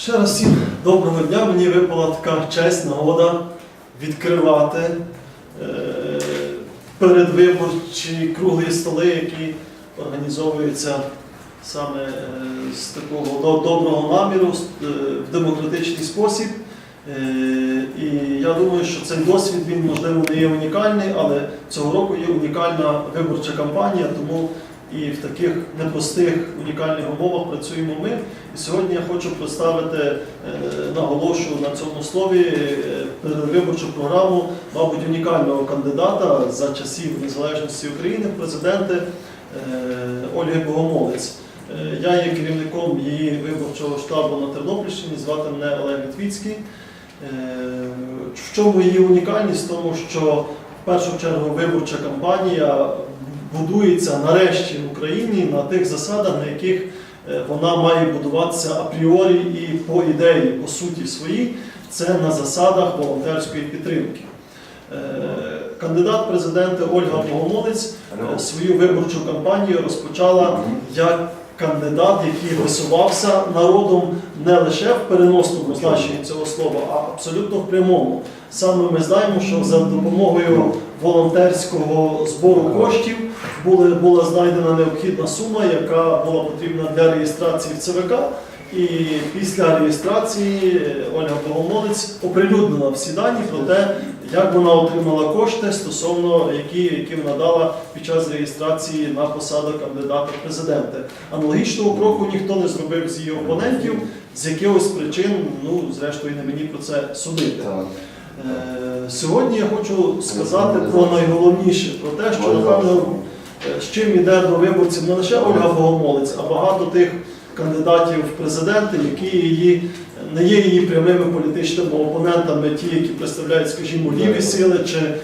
Ще раз всім доброго дня. Мені випала така честь, нагода відкривати е, передвиборчі круглі столи, які організовуються саме е, з такого до- доброго наміру, е, в демократичний спосіб. Е, І я думаю, що цей досвід він можливо не є унікальний, але цього року є унікальна виборча кампанія, тому і в таких непростих унікальних умовах працюємо ми. І сьогодні я хочу представити, е, наголошую на цьому слові, е, передвиборчу програму, мабуть, унікального кандидата за часів незалежності України президенти е, Ольги Богомолець. Я є керівником її виборчого штабу на Тернопільщині, звати мене Олег Літвіцький. В чому її унікальність? В тому, що в першу чергу виборча кампанія будується нарешті в Україні на тих засадах, на яких е, вона має будуватися апріорі і по ідеї, по суті своїй, це на засадах волонтерської підтримки. Е, Кандидат президента Ольга Богомолець е, свою виборчу кампанію розпочала як кандидат, який висувався народом не лише в переносному значенні цього слова, а абсолютно в прямому. Саме ми знаємо, що за допомогою волонтерського збору коштів була знайдена необхідна сума, яка була потрібна для реєстрації в ЦВК. І після реєстрації е, Ольга Богомолець оприлюднила всі дані про те, як вона отримала кошти стосовно які, які вона дала під час реєстрації на посаду кандидата в президенти. Аналогічного кроку ніхто не зробив з її опонентів з якихось причин. Ну зрештою не мені про це судити. Е, Сьогодні я хочу сказати про найголовніше, про те, що напевно е, з чим іде до виборців не лише Ольга Богомолець, а багато тих кандидатів в президенти, які її не є її прямими політичними опонентами, ті, які представляють, скажімо, ліві сили чи е,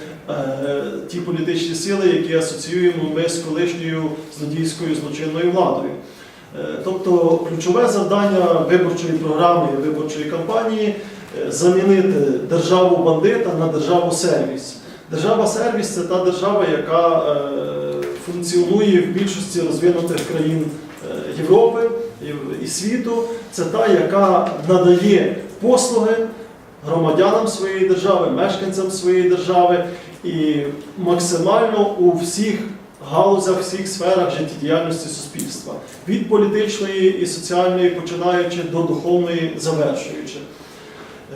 ті політичні сили, які асоціюємо ми з колишньою злодійською злочинною владою. Е, Тобто ключове завдання виборчої програми, виборчої кампанії е, замінити державу бандита на державу сервіс. Держава сервіс це та держава, яка е, функціонує в більшості розвинутих країн е, Європи і- світу. Це та, яка надає послуги громадянам своєї держави, мешканцям своєї держави і максимально у всіх галузях, всіх сферах життєдіяльності суспільства, від політичної і соціальної, починаючи до духовної, завершуючи.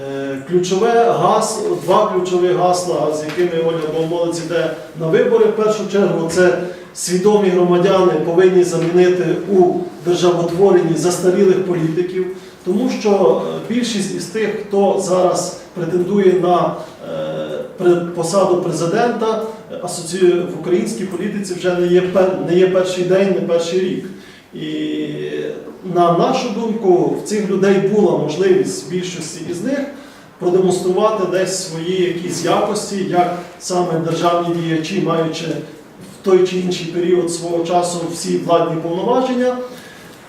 Е, Ключове гас, два ключові гасла, з якими Оля Богомолець йде на вибори. В першу чергу це свідомі громадяни повинні замінити у державотворенні застарілих політиків, тому що е, більшість із тих, хто зараз претендує на е, посаду президента, е, в українській політиці вже не є, не є перший день, не перший рік. І на нашу думку, в цих людей була можливість в більшості із них продемонструвати десь свої якісь якості, як саме державні діячі, маючи той чи інший період свого часу всі владні повноваження,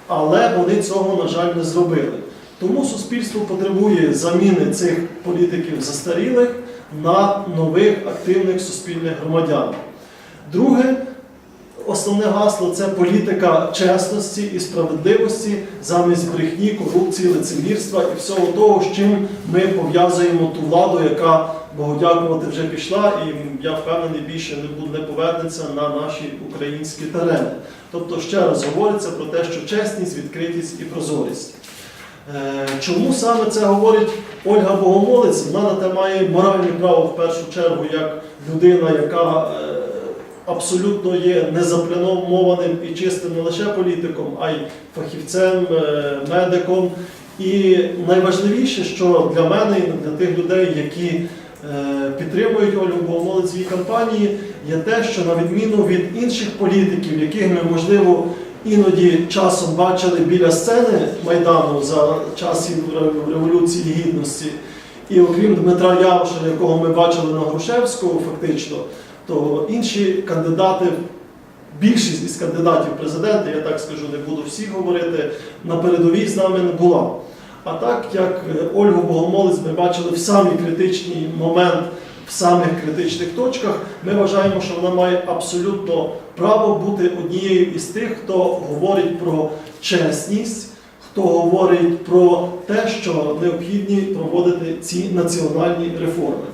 але вони цього, на жаль, не зробили. Тому суспільство потребує заміни цих політиків застарілих на нових активних суспільних громадян. Друге, Основне гасло це політика чесності і справедливості замість брехні, корупції, лицемірства і всього того, з чим ми пов'язуємо ту владу, яка Богу дякувати вже пішла, і я впевнений, більше не буде не повернеться на наші українські терени. Тобто, ще раз говориться про те, що чесність, відкритість і прозорість. Е, Чому саме це говорить Ольга Богомолець? Вона на те має моральне право в першу чергу як людина, яка е, абсолютно є незапланованим і чистим не лише політиком, а й фахівцем, е, медиком. І найважливіше, що для мене і для тих людей, які підтримують Ольгу Богомолець в кампанії, є те, що на відміну від інших політиків, яких ми можливо іноді часом бачили біля сцени Майдану за часів Революції Гідності, і окрім Дмитра Яроша, якого ми бачили на Грушевського, фактично, то інші кандидати, більшість із кандидатів в президенти, я так скажу, не буду всі говорити, на передовій з нами не була. А так як е, Ольгу Богомолець ми бачили в самий критичний момент, в самих критичних точках, ми вважаємо, що вона має абсолютно право бути однією із тих, хто говорить про чесність, хто говорить про те, що необхідні проводити ці національні реформи.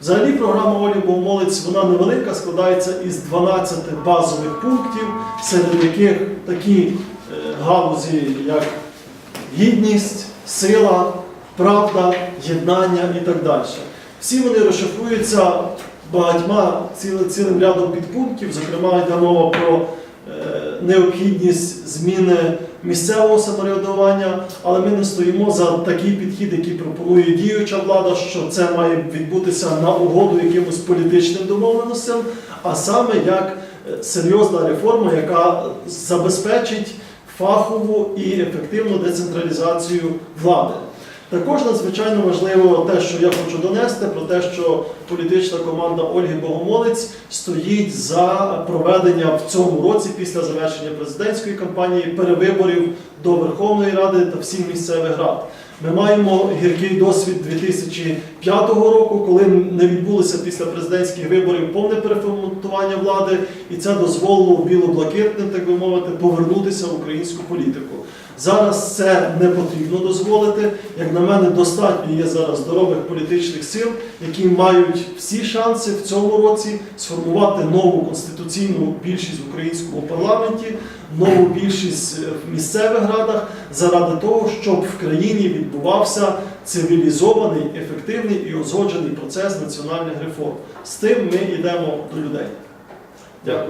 Взагалі програма Олі Богомолець вона невелика, складається із 12 базових пунктів, серед яких такі е, галузі, як гідність, сила, правда, єднання і так далі. Всі вони розшифруються багатьма цілим, цілим рядом підпунктів, зокрема йде мова про е, необхідність зміни місцевого самоврядування, але ми не стоїмо за такий підхід, який пропонує діюча влада, що це має відбутися на угоду якимось політичним домовленостям, а саме як е, серйозна реформа, яка забезпечить фахову і ефективну децентралізацію влади. Також надзвичайно важливо те, що я хочу донести, про те, що політична команда Ольги Богомолець стоїть за проведення в цьому році, після завершення президентської кампанії, перевиборів до Верховної Ради та всіх місцевих рад. Ми маємо гіркий досвід 2005 року, коли не відбулося після президентських виборів повне переформатування влади, і це дозволило біло-блакитним, так би мовити, повернутися в українську політику. Зараз це не потрібно дозволити. Як на мене, достатньо є зараз здорових політичних сил, які мають всі шанси в цьому році сформувати нову конституційну більшість в українському парламенті, нову більшість е, в місцевих радах, заради того, щоб в країні відбувався цивілізований, ефективний і узгоджений процес національних реформ. З тим ми йдемо до людей. Дякую.